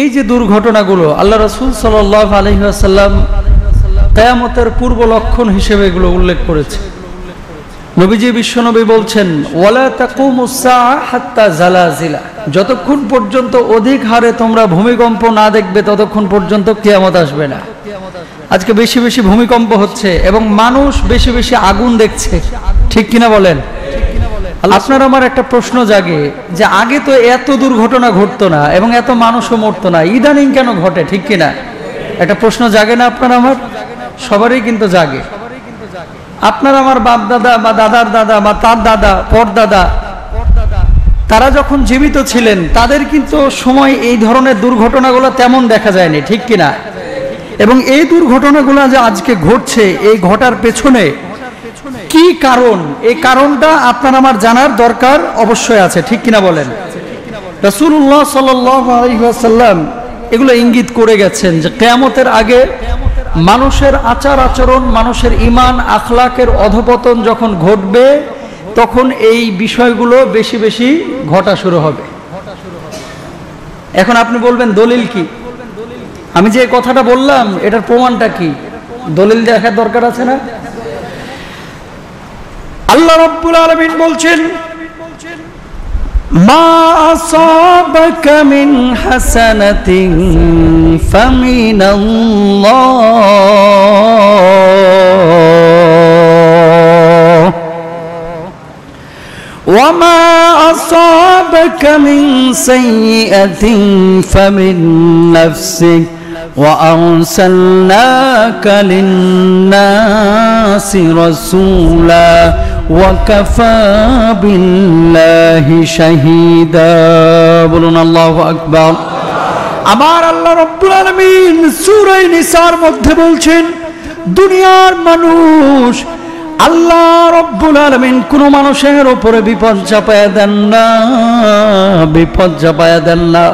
এই যে দুর্ঘটনাগুলো, আল্লাহ রসুল সাল আলহিহাসাল্লাম কেয়ামতের পূর্ব লক্ষণ হিসেবে এগুলো উল্লেখ করেছে। নবীজি বিশ্বনবী বলছেন হাত্তা জালাজিলা। যতক্ষণ পর্যন্ত অধিক হারে তোমরা ভূমিকম্প না দেখবে, ততক্ষণ পর্যন্ত কেয়ামত আসবে না। আজকে বেশি বেশি ভূমিকম্প হচ্ছে এবং মানুষ বেশি বেশি আগুন দেখছে। ঠিক কিনা বলেন? আপনার আমার একটা প্রশ্ন জাগে যে আগে তো এত দুর্ঘটনা ঘটতো না এবং এত মানুষও মরতো না, ইদানিং কেন ঘটে, ঠিক কিনা? একটা প্রশ্ন জাগে না আপনার আমার? সবারই কিন্তু জাগে। আপনার আমার বাপ দাদা বা দাদার দাদা বা তার দাদা, পর দাদা, তারা যখন জীবিত ছিলেন, তাদের কিন্তু সময় এই ধরনের দুর্ঘটনাগুলো তেমন দেখা যায়নি, ঠিক কিনা? এবং এই দুর্ঘটনাগুলো যে আজকে ঘটছে, এই ঘটার পেছনে কি কারণ? এই কারণটা আপনার আমার জানার দরকার অবশ্যই আছে, ঠিক কিনা বলেন? রসুল্লাহ সাল্লাম এগুলো ইঙ্গিত করে গেছেন যে কেয়ামতের আগে মানুষের আচার আচরণ, মানুষের ইমান আখলাকের অধপতন যখন ঘটবে, তখন এই বিষয়গুলো বেশি বেশি ঘটা শুরু হবে। এখন আপনি বলবেন, দলিল কি? আমি যে কথাটা বললাম, এটার প্রমাণটা কি? দলিল দেখার দরকার আছে না? আল্লাহ রব্বুল আলমিন বলছেন মা আসাবাকা মিন হাসানাতিন ফামিনাল্লাহ وما أصابك من سيئة فمن نفسك وأرسلناك للناس رسولا وكفى بالله شهيدا বলুন আল্লাহু আকবার আমার আল্লাহ রব্বুল আলামিন সূরা নিসার মধ্যে বলছেন দুনিয়ার মানুষ আল্লাহ রব্বুল আলমিন কোন মানুষের ওপরে বিপদ চাপায়া দেন না, বিপদ চাপায়া দেন না।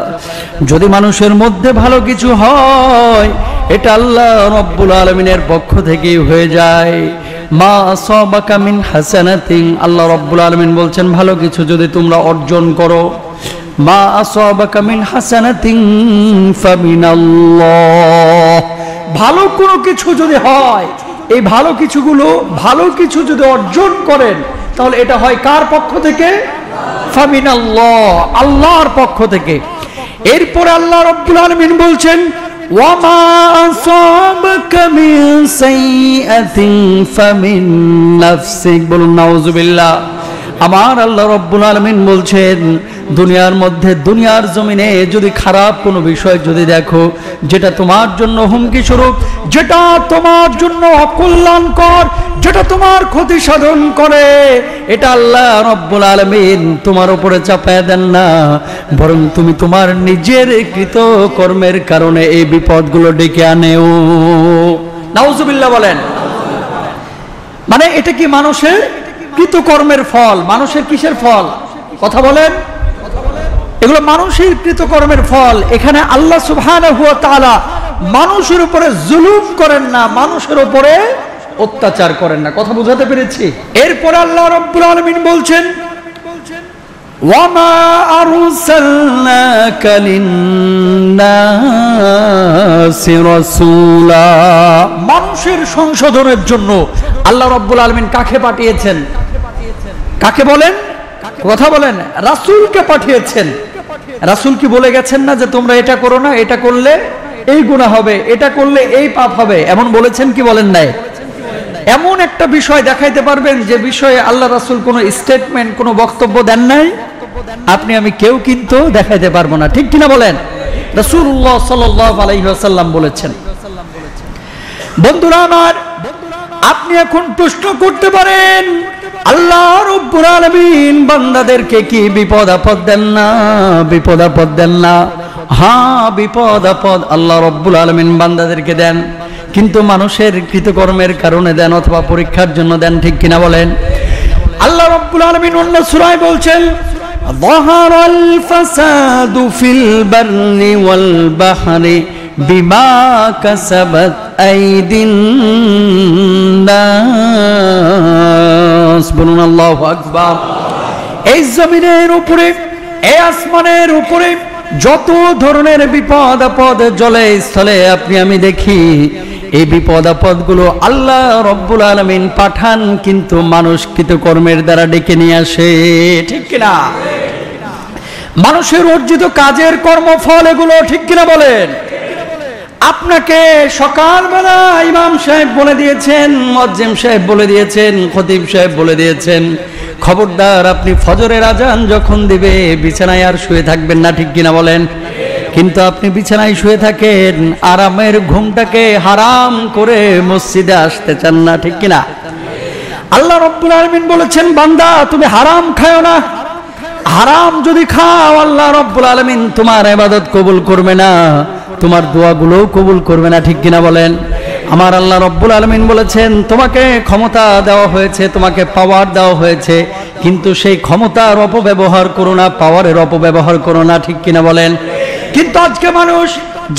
যদি মানুষের মধ্যে ভালো কিছু হয়, এটা আল্লাহ রব্বুল আলমিনের পক্ষ থেকেই হয়ে যায়। মা সবাকা মিন আল্লাহ রব্বুল আলমিন বলছেন, ভালো কিছু যদি তোমরা অর্জন করো। মা আসবাকা মিন হাসানাতিন, ফামিনাল্লাহ। ভালো কোনো কিছু যদি হয় এই ভালো কিছুগুলো, ভালো কিছু যদি অর্জন করেন, তাহলে এটা হয় কার পক্ষ থেকে? আল্লাহর পক্ষ থেকে। এরপরে আল্লাহ রব্বুল আলমিন বলছেন বলুন আমার আল্লাহ রব্বুল আলমিন বলছেন দুনিয়ার মধ্যে দুনিয়ার জমিনে যদি খারাপ কোনো বিষয় যদি দেখো, যেটা তোমার জন্য হুমকি স্বরূপ, যেটা তোমার জন্য অকল্যাণকর, যেটা তোমার ক্ষতি সাধন করে, এটা আল্লাহ রব্বুল আলমিন তোমার উপরে চাপায় দেন না। বরং তুমি তোমার নিজের কৃত কর্মের কারণে এই বিপদগুলো ডেকে আনেও। নাউজুবিল্লাহ বলেন। মানে এটা কি মানুষের কৃতকর্মের ফল? মানুষের কিসের ফল? কথা বলেন। এগুলো মানুষের কৃতকর্মের ফল। এখানে আল্লাহ ওয়া মানুষের উপরে জুলুম করেন না, মানুষের উপরে অত্যাচার করেন না। কথা বুঝাতে পেরেছি? এরপর আল্লাহ রাব্বুল আলমিন বলছেন মানুষের সংশোধনের জন্য আল্লাহ রাব্বুল আলামিন কাকে পাঠিয়েছেন? কাকে বলেন? কথা বলেন রাসূলকে পাঠিয়েছেন। রাসূল কি বলে গেছেন না যে তোমরা এটা করো না এটা করলে এই গুনাহ হবে এটা করলে এই পাপ হবে? এমন বলেছেন কি বলেন নাই? এমন একটা বিষয় দেখাইতে পারবেন যে বিষয়ে আল্লাহ রাসূল কোনো স্টেটমেন্ট কোনো বক্তব্য দেন নাই। আপনি আমি কেউ কিন্তু দেখাইতে পারব না। ঠিক কিনা বলেন? আলাইহি ওয়াসাল্লাম বলেছেন। বন্ধুরা আমার। আপনি এখন প্রশ্ন করতে পারেন আল্লাহ রব্বুল আলামিন বান্দাদেরকে কি বিপদ আপদ দেন না বিপদ আপদ দেন না হ্যাঁ বিপদ আপদ আল্লাহ রব্বুল আলামিন বান্দাদেরকে দেন কিন্তু মানুষের কৃতকর্মের কারণে দেন অথবা পরীক্ষার জন্য দেন ঠিক কিনা বলেন আল্লাহ রব্বুল আলামিন অন্য সূরায় বলছেন ظهر الفساد في البر والبحر بما كسبت أيدي الناس বলুন, আল্লাহু আকবার। এই জমিনের উপরে, এই আসমানের উপরে যত ধরনের বিপদ আপদ জলে স্থলে আপনি, আমি দেখি, এই বিপদ আপদগুলো আল্লাহ রব্বুল আলমিন পাঠান, কিন্তু মানুষ কৃত কর্মের দ্বারা ডেকে নিয়ে আসে। ঠিক কিনা? মানুষের অর্জিত কাজের কর্মফল এগুলো ঠিক কিনা বলেন? আপনাকে সকালবেলা ইমাম সাহেব বলে দিয়েছেন মজ্জেম সাহেব বলে দিয়েছেন, খতিব সাহেব বলে দিয়েছেন, খবরদার, আপনি ফজরের আজান যখন দিবে, বিছানায় আর শুয়ে থাকবেন না, ঠিক কিনা বলেন? কিন্তু আপনি বিছানায় শুয়ে থাকেন, আরামের ঘুমটাকে হারাম করে মসজিদে আসতে চান না, ঠিক কিনা? আল্লাহ রব্বুল আলমিন বলেছেন, বান্দা, তুমি হারাম খাও না। হারাম যদি খাও, আল্লাহ রব্বুল আলমিন তোমার ইবাদত কবুল করবে না। তোমার দোয়াগুলোও কবুল করবে না, ঠিক কিনা বলেন? আমার আল্লাহ রব্বুল আলমিন বলেছেন, তোমাকে ক্ষমতা দেওয়া হয়েছে, তোমাকে পাওয়ার দেওয়া হয়েছে, কিন্তু সেই ক্ষমতার অপব্যবহার করো না পাওয়ারের অপব্যবহার করো না, ঠিক কিনা বলেন? কিন্তু আজকে মানুষ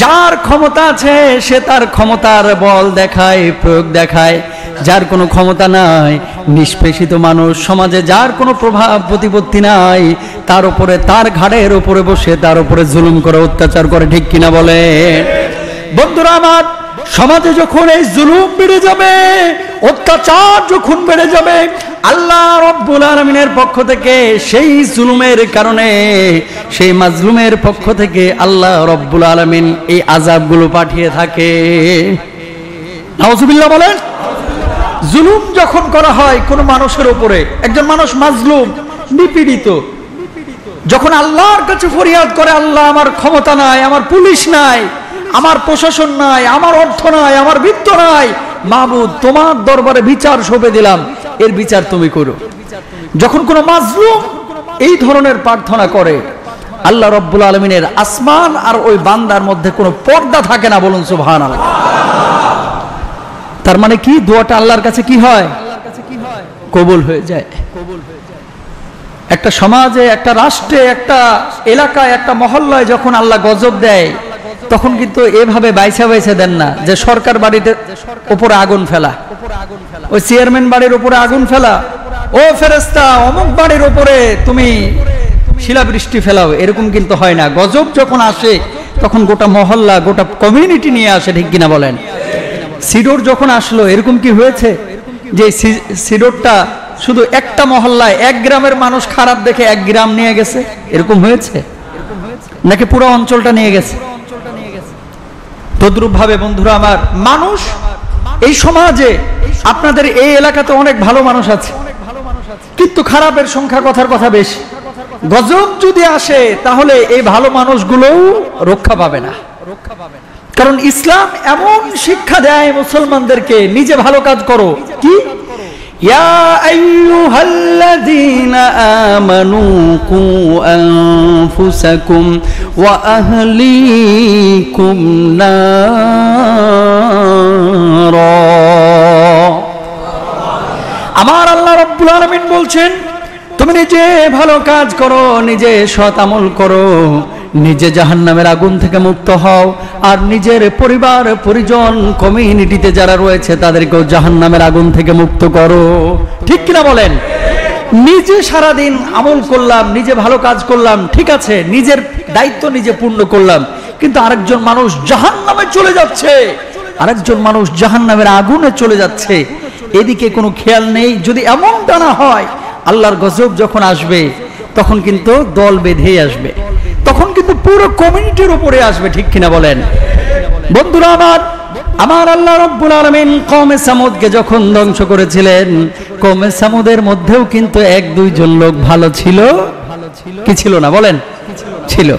যার ক্ষমতা আছে, সে তার ক্ষমতার বল দেখায়, প্রয়োগ দেখায়। যার কোনো ক্ষমতা নাই, নিষ্পেষিত মানুষ সমাজে যার কোনো প্রভাব, প্রতিপত্তি নাই, তার উপরে, তার ঘাড়ের উপরে বসে, তার উপরে জুলুম করে, অত্যাচার করে, ঠিক কিনা বলে? বন্ধুরা আমার, সমাজে যখন এই জুলুম বেড়ে যাবে, অত্যাচার যখন বেড়ে যাবে, আল্লাহ রব্বুল আলমিনের পক্ষ থেকে সেই জুলুমের কারণে, সেই মাজলুমের পক্ষ থেকে আল্লাহ রব্বুল আলমিন এই আজাবগুলো পাঠিয়ে থাকে। বলেন জুলুম যখন করা হয় কোনো মানুষের উপরে, একজন মানুষ মাজলুম, নিপীড়িত। যখন আল্লাহর কাছে ফরিয়াদ করে, আল্লাহ আমার ক্ষমতা নাই, আমার পুলিশ নাই, আমার প্রশাসন নাই, আমার অর্থ নাই, আমার বৃত্ত নাই মাহবুদ তোমার দরবারে বিচার সঁপে দিলাম, এর বিচার তুমি করো। যখন কোনো মাজলুম এই ধরনের প্রার্থনা করে, আল্লাহ রব্বুল আলমিনের আসমান আর ওই বান্দার মধ্যে কোনো পর্দা থাকে না, বলুন সুবহান আল্লাহ তার মানে কি? দোয়াটা আল্লাহর কাছে কি হয়? কবুল হয়ে যায়। একটা সমাজে, একটা রাষ্ট্রে, একটা এলাকায়, একটা মহল্লায় যখন আল্লাহ গজব দেয়, তখন কিন্তু এভাবে বাইসা বাইসা দেন না যে সরকার বাড়িতে ওপরে আগুন ফেলা। ওই চেয়ারম্যান বাড়ির উপরে আগুন ফেলা। ও ফেরেস্তা অমুক বাড়ির উপরে তুমি শিলাবৃষ্টি ফেলাও। এরকম কিন্তু হয় না। গজব যখন আসে, তখন গোটা মহল্লা, গোটা কমিউনিটি নিয়ে আসে, ঠিক কিনা বলেন? সিডোর যখন আসলো, এরকম কি হয়েছে? যে সিডোরটা শুধু একটা মহল্লায় এক গ্রামের মানুষ খারাপ দেখে এক গ্রাম নিয়ে গেছে? এরকম হয়েছে? নাকি পুরো অঞ্চলটা নিয়ে গেছে? তদ্রুপ ভাবে বন্ধুরা আমার, মানুষ এই সমাজে আপনাদের এই এলাকাতে অনেক ভালো মানুষ আছে। কিন্তু খারাপের সংখ্যা কথার কথা বেশি। গজব যদি আসে, তাহলে এই ভালো মানুষগুলোও রক্ষা পাবে না। কারণ ইসলাম এমন শিক্ষা দেয় মুসলমানদেরকে নিজে ভালো কাজ করো কি يا أيها الذين آمنوا قوا أنفسكم وأهليكم نارا আমার আল্লাহ রব্বুল আলামিন বলছেন তুমি নিজে ভালো কাজ করো নিজে সৎ আমল করো নিজে জাহান্নামের আগুন থেকে মুক্ত হও আর নিজের পরিবার, পরিজন কমিউনিটিতে যারা রয়েছে, তাদেরকেও জাহান্নামের আগুন থেকে মুক্ত করো। ঠিক কিনা বলেন? নিজে সারাদিন আমল করলাম, নিজে ভালো কাজ করলাম, ঠিক আছে, নিজের দায়িত্ব নিজে পূর্ণ করলাম, কিন্তু আরেকজন মানুষ জাহান নামে চলে যাচ্ছে। আরেকজন মানুষ জাহান নামের আগুনে চলে যাচ্ছে। এদিকে কোনো খেয়াল নেই, যদি এমন না হয়, আল্লাহর গজব যখন আসবে, তখন কিন্তু দল বেঁধেই আসবে। পুরো কমিউনিটির উপরে আসবে, ঠিক কিনা বলেন? বন্ধুরা আমার আমার আল্লাহ রব্বুল আলমিন কমে সামুদকে যখন ধ্বংস করেছিলেন কমে সামুদের মধ্যেও কিন্তু এক দুইজন লোক ভালো ছিল? কি ছিল না? বলেন। ছিল।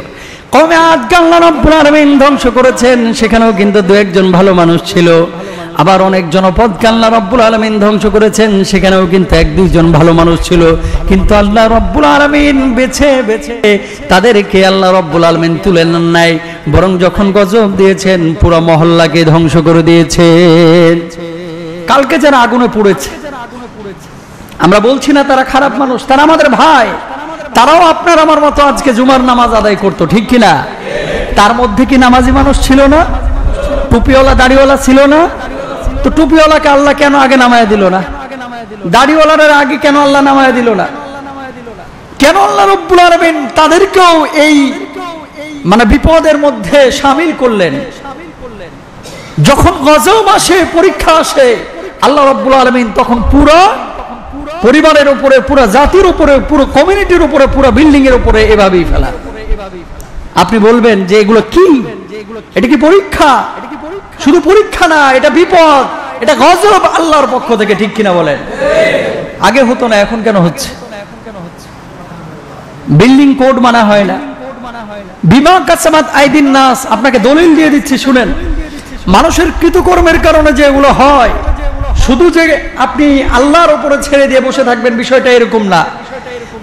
কমে আজকে আল্লাহ রব্বুল আলমিন ধ্বংস করেছেন, সেখানেও কিন্তু দু একজন ভালো মানুষ ছিল। আবার অনেক জনপদকে আল্লাহ রব্বুল আলমিন ধ্বংস করেছেন, সেখানেও কিন্তু এক দুইজন ভালো মানুষ ছিল। কিন্তু আল্লাহ রব্বুল আলমিন বেছে বেছে তাদেরকে আল্লাহ রব্বুল আলমিন তুলে নেন নাই, বরং যখন গজব দিয়েছেন, পুরো মহল্লাকে ধ্বংস করে দিয়েছেন। কালকে যারা আগুনে পড়েছে, আমরা বলছি না তারা খারাপ মানুষ, তারা আমাদের ভাই, তারাও আপনার আমার মতো আজকে জুমার নামাজ আদায় করতো, ঠিক কিনা? তার মধ্যে কি নামাজি মানুষ ছিল না? টুপিওয়ালা, দাড়িওয়ালা ছিল না? তো টুপিওয়ালাকে আল্লাহ কেন আগে নামায় দিল না? দাড়িওয়ালার আগে কেন আল্লাহ নামায় দিল না? কেন আল্লাহ রব্বুল আলমিন তাদেরকেও এই মানে বিপদের মধ্যে সামিল করলেন? যখন গজব আসে, পরীক্ষা আসে, আল্লাহ রব্বুল আলমিন তখন পুরো পরিবারের উপরে, পুরো জাতির উপরে, পুরো কমিউনিটির উপরে, পুরো বিল্ডিং এর উপরে এভাবেই ফেলা। আপনি বলবেন যে এগুলো কি? এটা কি পরীক্ষা? শুধু পরীক্ষা না, এটা বিপদ। এটা গজব আল্লাহর পক্ষ থেকে, ঠিক কিনা বলেন? আগে হতো না, এখন কেন হচ্ছে? বিল্ডিং কোড মানা হয় না। বিমা কাসামাত আইদিন নাস, আপনাকে দলিল দিয়ে দিচ্ছি, শুনেন। মানুষের কৃতকর্মের কারণে যে এগুলো হয়, শুধু যে আপনি আল্লাহর উপরে ছেড়ে দিয়ে বসে থাকবেন, বিষয়টা এরকম না।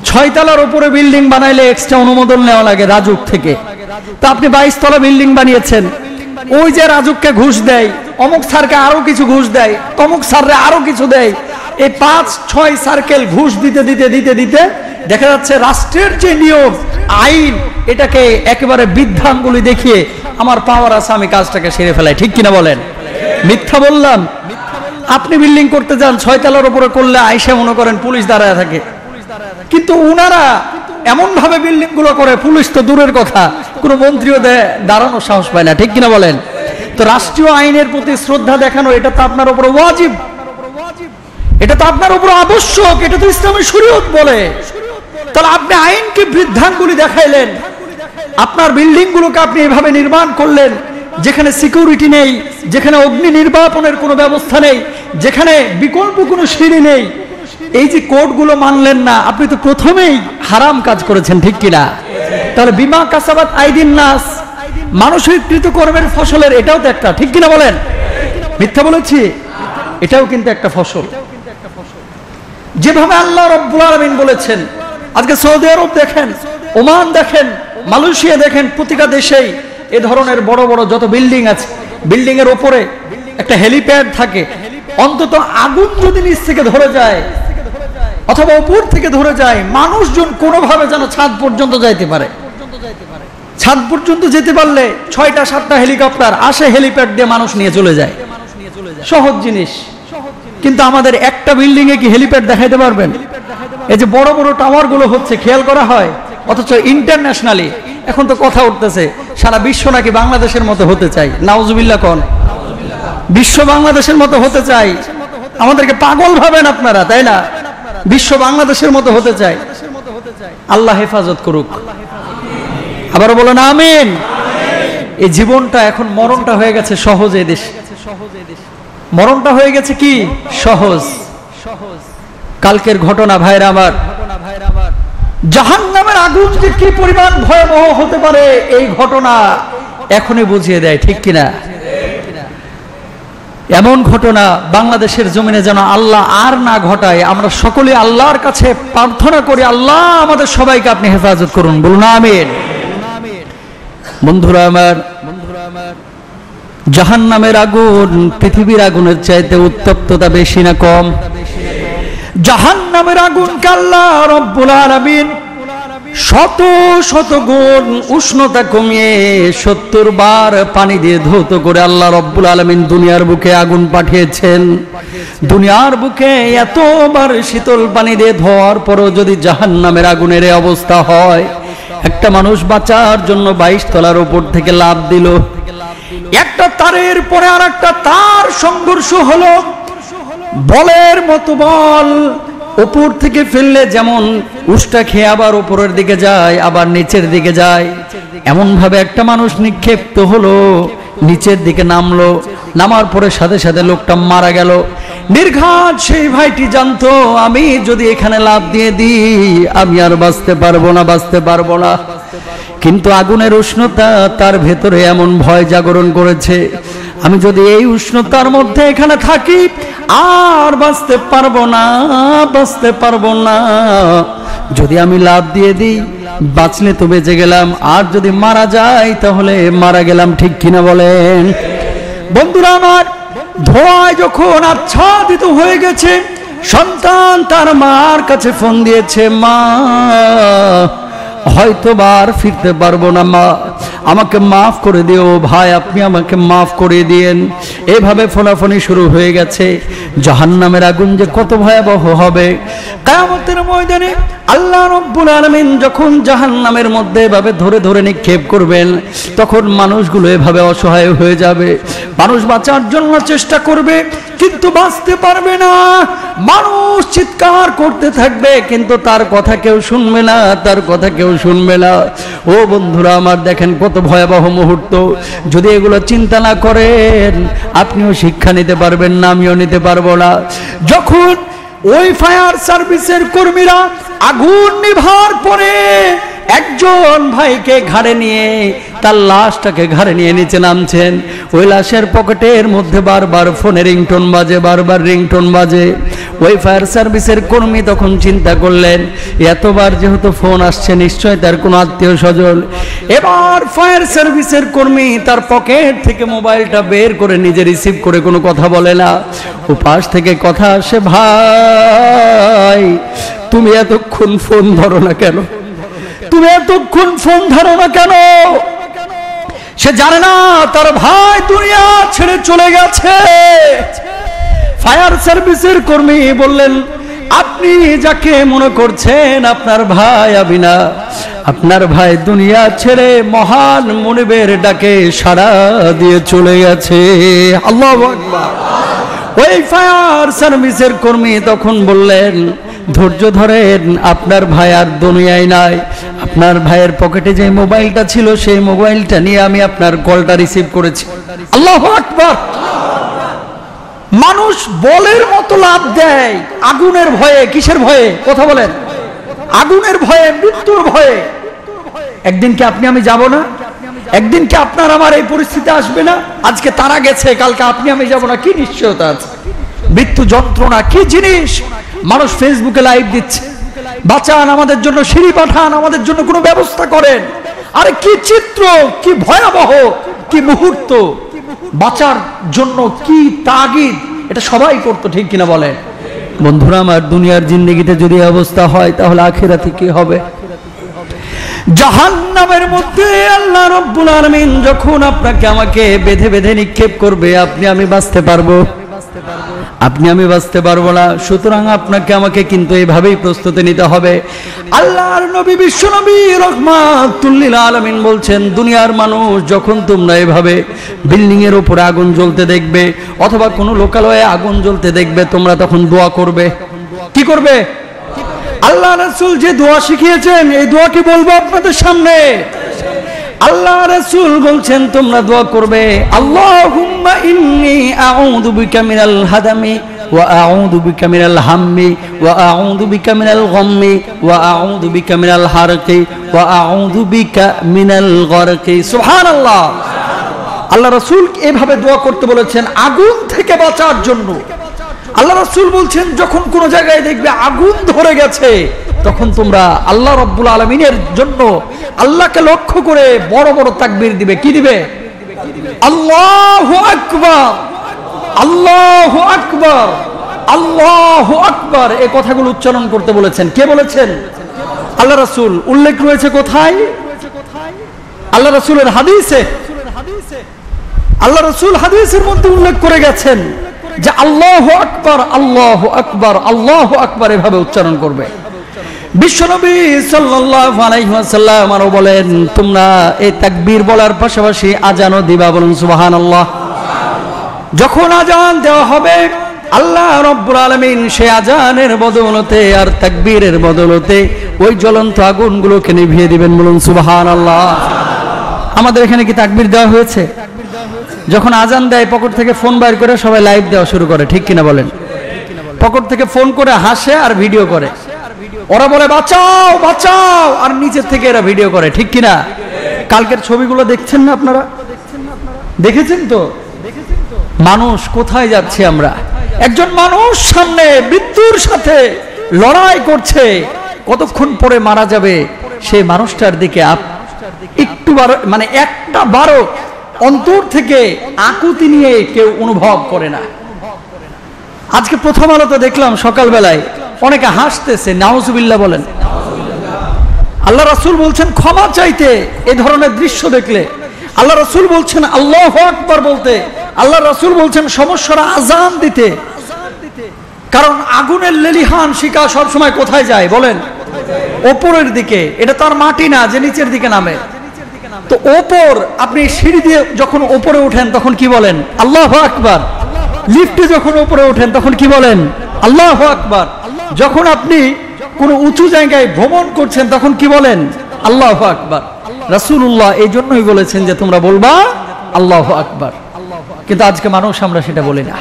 ছয়তলার উপরে বিল্ডিং বানাইলে এক্সট্রা অনুমোদন নেওয়া লাগে, রাজুক থেকে। তা আপনি বাইশ তলা বিল্ডিং বানিয়েছেন। ওই যে রাজুককে ঘুষ দেয়, অমুক স্যারকে আরও কিছু ঘুষ দেয়, তমুক স্যাররে আরও কিছু দেয়, এই পাঁচ, ছয় সার্কেল ঘুষ দিতে দিতে দিতে দিতে দেখা যাচ্ছে রাষ্ট্রের যে নিয়ম, আইন, এটাকে একেবারে বৃদ্ধাঙ্গুলি দেখিয়ে আমার পাওয়ার আছে, আমি কাজটাকে সেরে ফেলাই। ঠিক কিনা বলেন? মিথ্যা বললাম? আপনি বিল্ডিং করতে যান ছয়তলার উপরে করলে আইসে মনে করেন পুলিশ দাঁড়ায় থাকে। কিন্তু উনারা এমন ভাবে বিল্ডিংগুলো করে, পুলিশ তো দূরের কথা কোন মন্ত্রীও দাঁড়ানোর সাহস পায় না, ঠিক কিনা বলেন? তো রাষ্ট্রীয় আইনের প্রতি শ্রদ্ধা দেখানো, এটা তো আপনার উপর ওয়াজিব। এটা তো আপনার উপর আবশ্যক, এটা তো ইসলামের শরীয়ত বলে। তাহলে আপনি আইনকে বৃদ্ধাঙ্গুলি দেখাইলেন। আপনার বিল্ডিং গুলোকে আপনি এভাবে নির্মাণ করলেন, যেখানে সিকিউরিটি নেই, যেখানে অগ্নি নির্বাপনের কোনো ব্যবস্থা নেই, যেখানে বিকল্প কোনো সিঁড়ি নেই। এই যে কোডগুলো মানলেন না, আপনি তো প্রথমেই হারাম কাজ করেছেন, ঠিক কিনা? তাহলে বিমা কাসাবাত আইদিন নাস। মানুষের কৃতকর্মের ফসলের, এটাও তো একটা। ঠিক কিনা বলেন? মিথ্যা বলেছি? এটাও কিন্তু একটা ফসল। যেভাবে আল্লাহ রব্বুল আলমিন বলেছেন, আজকে সৌদি আরব দেখেন, ওমান দেখেন, মালয়েশিয়া দেখেন, প্রতিটা দেশেই এ ধরনের বড় বড় যত বিল্ডিং আছে বিল্ডিং এর ওপরে একটা হেলিপ্যাড থাকে। অন্তত আগুন যদি নিচ থেকে ধরে যায় অথবা উপর থেকে ধরে যায়, মানুষজন কোনোভাবে যেন ছাদ পর্যন্ত যাইতে পারে। ছাদ পর্যন্ত যেতে পারলে ছয়টা, সাতটা হেলিকপ্টার আসে হেলিপ্যাড দিয়ে মানুষ নিয়ে চলে যায়। সহজ জিনিস। কিন্তু আমাদের একটা বিল্ডিং এ কি হেলিপ্যাড দেখাইতে পারবেন? এই যে বড় বড় টাওয়ারগুলো হচ্ছে, খেয়াল করা হয়, অথচ ইন্টারন্যাশনালি। এখন তো কথা উঠতেছে, সারা বিশ্ব নাকি বাংলাদেশের মতো হতে চাই নাউজুবিল্লা কন। বিশ্ব বাংলাদেশের মতো হতে চাই আমাদেরকে পাগল ভাবেন আপনারা, তাই না? বিশ্ব বাংলাদেশের মতো হতে চাই। আল্লাহ হেফাজত করুক। আবার বলেন, আমিন। এই জীবনটা এখন মরণটা হয়ে গেছে সহজ এই দেশ। মরণটা হয়ে গেছে কি? সহজ। সহজ কালকের ঘটনা ভাইরা আমার। জাহান নামের আগুন যে কি পরিমাণ ভয়াবহ হতে পারে, এই ঘটনা এখনই বুঝিয়ে দেয়, ঠিক কিনা? এমন ঘটনা বাংলাদেশের জমিনে যেন আল্লাহ আর না ঘটায়, আমরা সকলে আল্লাহর কাছে প্রার্থনা করি, আল্লাহ আমাদের সবাইকে আপনি হেফাজত করুন, বলুন আমিন। বন্ধুরা আমার জাহান নামের আগুন পৃথিবীর আগুনের চাইতে উত্তপ্ততা বেশি না কম? জাহান নামের আগুন কাল্লা রব্বুল আলামিন শত শত গুণ উষ্ণতা কমিয়ে সত্তর বার পানি দিয়ে ধৌত করে আল্লাহ রব্বুল আলমিন দুনিয়ার বুকে আগুন পাঠিয়েছেন। দুনিয়ার বুকে এতবার শীতল পানি দিয়ে ধোয়ার পরও যদি জাহান নামের আগুনের অবস্থা হয়, একটা মানুষ বাঁচার জন্য বাইশ তলার উপর থেকে লাভ দিল। একটা তারের পরে আর একটা তার সংঘর্ষ হলো। বলের মতো বল উপর থেকে ফেললে যেমন উষ্টা খেয়ে আবার উপরের দিকে যায়, আবার নিচের দিকে যায়। এমন ভাবে একটা মানুষ নিক্ষেপ্ত হলো, নিচের দিকে নামলো, নামার পরে সাথে সাথে লোকটা মারা গেল। নির্ঘাত সেই ভাইটি জানতো, আমি যদি এখানে লাভ দিয়ে দিই, আমি আর বাঁচতে পারব না, বাঁচতে পারব না। কিন্তু আগুনের উষ্ণতা তার ভেতরে এমন ভয় জাগরণ করেছে আমি যদি এই উষ্ণতার মধ্যে এখানে থাকি, আর বাঁচতে পারব না, বাঁচতে পারব না। যদি আমি লাভ দিয়ে দিই, বাঁচলে তো বেঁচে গেলাম। আর যদি মারা যায়, তাহলে মারা গেলাম, ঠিক কিনা বলেন? বন্ধুরা আমার, ধোঁয়ায় যখন আচ্ছাদিত হয়ে গেছে, সন্তান তার মার কাছে ফোন দিয়েছে, মা হয়তো বার ফিরতে পারব না, মা। আমাকে মাফ করে দিও, ভাই, আপনি আমাকে মাফ করে দিয়েন। এভাবে ফোনাফোনি শুরু হয়ে গেছে। জাহান্নামের আগুন যে কত ভয়াবহ হবে। কায়ামতের ময়দানে আল্লাহ রব্বুল আলমিন যখন জাহান্নামের মধ্যে এভাবে ধরে ধরে নিক্ষেপ করবেন, তখন মানুষগুলো এভাবে অসহায় হয়ে যাবে। মানুষ বাঁচার জন্য চেষ্টা করবে কিন্তু বাঁচতে পারবে না। মানুষ চিৎকার করতে থাকবে, কিন্তু তার কথা কেউ শুনবে না, তার কথা কেউ শুনবে না। ও বন্ধুরা আমার দেখেন কত ভয়াবহ মুহূর্ত। যদি এগুলো চিন্তা না করেন, আপনিও শিক্ষা নিতে পারবেন না, আমিও নিতে পারব না। যখন ওই ফায়ার সার্ভিসের কর্মীরা আগুন নিভার পরে একজন ভাইকে ঘাড়ে নিয়ে, তার লাশটাকে ঘাড়ে নিয়ে নিচে নামছেন। ওই লাশের পকেটের মধ্যে বারবার ফোনে রিংটোন বাজে, বারবার রিংটোন বাজে। ওই ফায়ার সার্ভিসের কর্মী তখন চিন্তা করলেন, এতবার যেহেতু ফোন আসছে, নিশ্চয় তার কোনো আত্মীয় স্বজন। এবার ফায়ার সার্ভিসের কর্মী তার পকেট থেকে মোবাইলটা বের করে নিজে রিসিভ করে কোনো কথা বলে না। ও পাশ থেকে কথা আসে, ভাই, তুমি এতক্ষণ ফোন ধরো না কেন? তুমি এতক্ষণ ফোন ধরো না কেন? সে জানে না তার ভাই দুনিয়া ছেড়ে চলে গেছে। ফায়ার সার্ভিসের কর্মী বললেন, আপনি যাকে মনে করছেন আপনার ভাই আবিনা, আপনার ভাই দুনিয়া ছেড়ে মহান মনিবের ডাকে সাড়া দিয়ে চলে গেছে। আল্লাহ ওই ফায়ার সার্ভিসের কর্মী তখন বললেন ধৈর্য ধরেন, আপনার ভাই আর দুনিয়ায় নাই। আপনার ভাইয়ের পকেটে যে মোবাইলটা ছিল, সেই মোবাইলটা নিয়ে আমি আপনার কলটা রিসিভ করেছি। আল্লাহ আকবার! মানুষ বলের মতো লাভ দেয়, আগুনের ভয়ে, কিসের ভয়ে? কথা বলেন। আগুনের ভয়ে, মৃত্যুর ভয়ে। একদিন কি আপনি আমি যাব না? একদিন কি আপনার আমার এই পরিস্থিতি আসবে না? আজকে তারা গেছে, কালকে আপনি আমি যাব না? কি নিশ্চয়তা আছে? মৃত্যু যন্ত্রণা কি জিনিস? মানুষ ফেসবুকে লাইভ দিচ্ছে। বাঁচান আমাদের জন্য সিঁড়ি পাঠান আমাদের জন্য কোনো ব্যবস্থা করেন। আরে কি চিত্র কি ভয়াবহ কি মুহূর্ত। বাঁচার জন্য কি তাগিদ এটা সবাই করতো ঠিক কিনা বলেন? বন্ধুরা আমার দুনিয়ার জিন্দগিতে যদি অবস্থা হয় তাহলে আখেরাতে কি হবে? জাহান্নামের মধ্যে আল্লাহ রব্বুল আলামিন যখন আপনাকে আমাকে বেঁধে বেঁধে নিক্ষেপ করবে আপনি আমি বাঁচতে পারব? আপনি আমি বাঁচতে পারব না। সুতরাং আপনাকে আমাকে কিন্তু এইভাবেই প্রস্তুতি নিতে হবে। আল্লাহর নবী, বিশ্ব নবী রহমাতুল্লিল আলমিন বলছেন, দুনিয়ার মানুষ যখন তোমরা এভাবে বিল্ডিং এর উপরে আগুন জ্বলতে দেখবে অথবা কোনো লোকালয়ে আগুন জ্বলতে দেখবে, তোমরা তখন দোয়া করবে। কি করবে? আল্লাহ রসুল যে দোয়া শিখিয়েছেন, এই দোয়া কি বলব আপনাদের সামনে। আল্লাহ রসুল বলছেন, তোমরা দোয়া করবে। আল্লাহুম্মা ইন্নি আউযু বিকা মিনাল হাদামি ওয়া আউযু বিকা মিনাল হাম্মি ওয়া আউযু বিকা মিনাল গাম্মি ওয়া আউযু বিকা মিনাল হারকি ওয়া আউযু বিকা মিনাল গরকি। সুবহানাল্লাহ। আল্লাহ রসুল এভাবে দোয়া করতে বলেছেন, আগুন থেকে বাঁচার জন্য। আল্লাহ রসুল বলছেন, যখন কোন জায়গায় দেখবে আগুন ধরে গেছে তখন তোমরা আল্লাহ রব্বুল আলমিনের জন্য আল্লাহকে লক্ষ্য করে বড় বড় তাকবির দিবে। কি দিবে? আল্লাহ আকবর। আল্লাহ আকবর। আল্লাহ আকবর। এই কথাগুলো উচ্চারণ করতে বলেছেন। কে বলেছেন? আল্লাহ রসুল। উল্লেখ রয়েছে কোথায়? আল্লাহ রসুলের হাদিসে। আল্লাহ রসুল হাদিসের মধ্যে উল্লেখ করে গেছেন যে আল্লাহ আকবর আল্লাহ আকবর আল্লাহ আকবর এভাবে উচ্চারণ করবে। বিশ্বনবী সাল্লাল্লাহু আলাইহি আরও বলেন, তোমরা এই তাকবীর বলার পাশাপাশি আজানও দিবা। বলুন, সুবহানাল্লাহ। যখন আজান দেওয়া হবে, আল্লাহ রব্বুল আলামিন সে আজানের বদৌলতে আর তাকবীরের বদৌলতে ওই জ্বলন্ত আগুনগুলোকে নিভিয়ে দিবেন। বলুন, সুবহানাল্লাহ। আমাদের এখানে কি তাকবীর দেওয়া হয়েছে? যখন আজান দেয়, পকেট থেকে ফোন বাইর করে সবাই লাইভ দেওয়া শুরু করে, ঠিক কিনা বলেন? পকেট থেকে ফোন করে হাসে আর ভিডিও করে। ওরা বলে, বাঁচাও বাঁচাও। আর নিচের থেকে এরা ভিডিও করে, ঠিক কিনা? কালকের ছবিগুলো দেখছেন না আপনারা? দেখেছেন তো? মানুষ কোথায় যাচ্ছে আমরা? একজন মানুষ সামনে, মৃত্যুর সাথে লড়াই করছে। কতক্ষণ পরে মারা যাবে সেই মানুষটার দিকে একটু বারো মানে একটা বারো অন্তর থেকে আকুতি নিয়ে কেউ অনুভব করে না। আজকে প্রথম আলোতে দেখলাম সকালবেলায়। অনেকে হাসতেছে, নাউজুবিল্লাহ বলেন। আল্লাহ রাসূল বলছেন, ক্ষমা চাইতে এ ধরনের দৃশ্য দেখলে। আল্লাহ রাসূল বলছেন, আল্লাহ আকবার বলতে। আল্লাহ রাসূল বলছেন, সমস্যার আজান দিতে। কারণ আগুনের লেলিহান শিকা সবসময় কোথায় যায় বলেন? ওপরের দিকে। এটা তার মাটি না, যে নিচের দিকে নামে। তো ওপর, আপনি সিঁড়ি দিয়ে যখন ওপরে ওঠেন, তখন কি বলেন? আল্লাহ আকবার। লিফটে যখন ওপরে ওঠেন, তখন কি বলেন? আল্লাহ আকবার। যখন আপনি কোনো উঁচু জায়গায় ভ্রমণ করছেন, তখন কি বলেন? আল্লাহ আকবার। রাসূলুল্লাহ এই জন্যই বলেছেন যে তোমরা বলবা, আল্লাহ আকবার। কিন্তু আজকে মানুষ আমরা সেটা বলি না।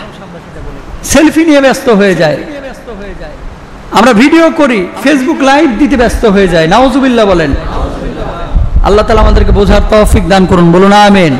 সেলফি নিয়ে ব্যস্ত হয়ে যায়। আমরা ভিডিও করি ফেসবুক লাইভ দিতে ব্যস্ত হয়ে যায়। নাউজুবিল্লাহ বলেন। আল্লাহ তালা আমাদেরকে বোঝার তৌফিক দান করুন। বলুন, আমিন।